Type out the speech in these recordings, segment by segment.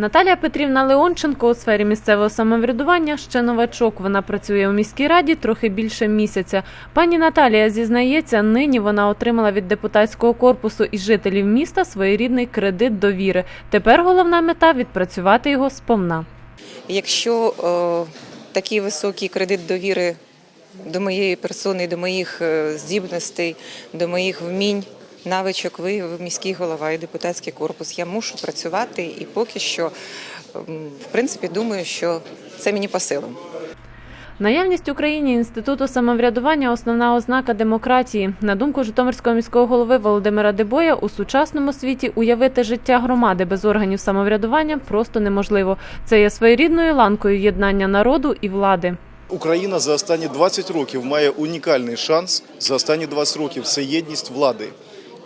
Наталія Петрівна Леонченко у сфері місцевого самоврядування ще новачок. Вона працює у міській раді трохи більше місяця. Пані Наталія зізнається, нині вона отримала від депутатського корпусу і жителів міста своєрідний кредит довіри. Тепер головна мета відпрацювати його сповна. Якщо е, такий високий кредит довіри до моєї персони, до моїх е, здібностей, до моїх вмінь, навичок виявив міський голова і депутатський корпус, я мушу працювати і поки що, ем, в принципі, думаю, що це мені по силам. Наявність в Україні інституту самоврядування основна ознака демократії. На думку Житомирського міського голови Володимира Дебоя, у сучасному світі уявити життя громади без органів самоврядування просто неможливо. Це є своєрідною ланкою єднання народу і влади. Україна за останні 20 років має унікальний шанс. За останні 20 років це єдність влади,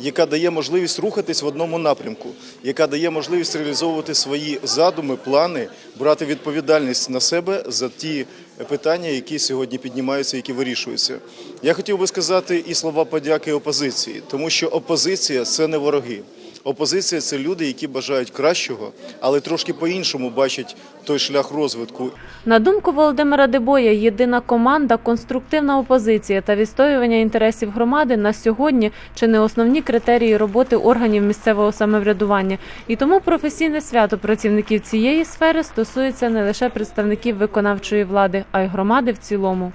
яка дає можливість рухатись в одному напрямку, яка дає можливість реалізовувати свої задуми, плани, брати відповідальність на себе за ті питання, які сьогодні піднімаються, які вирішуються. Я хотів би сказати і слова подяки опозиції, тому що опозиція це не вороги. Опозиція це люди, які бажають кращого, але трошки по-іншому бачать той шлях розвитку На думку Володимира Дебоя, єдина команда, конструктивна опозиція та відстоювання інтересів громади на сьогодні чи не основні критерії роботи органів місцевого самоврядування. І тому професійне свято працівників цієї сфери стосується не лише представників виконавчої влади, а й громади в цілому.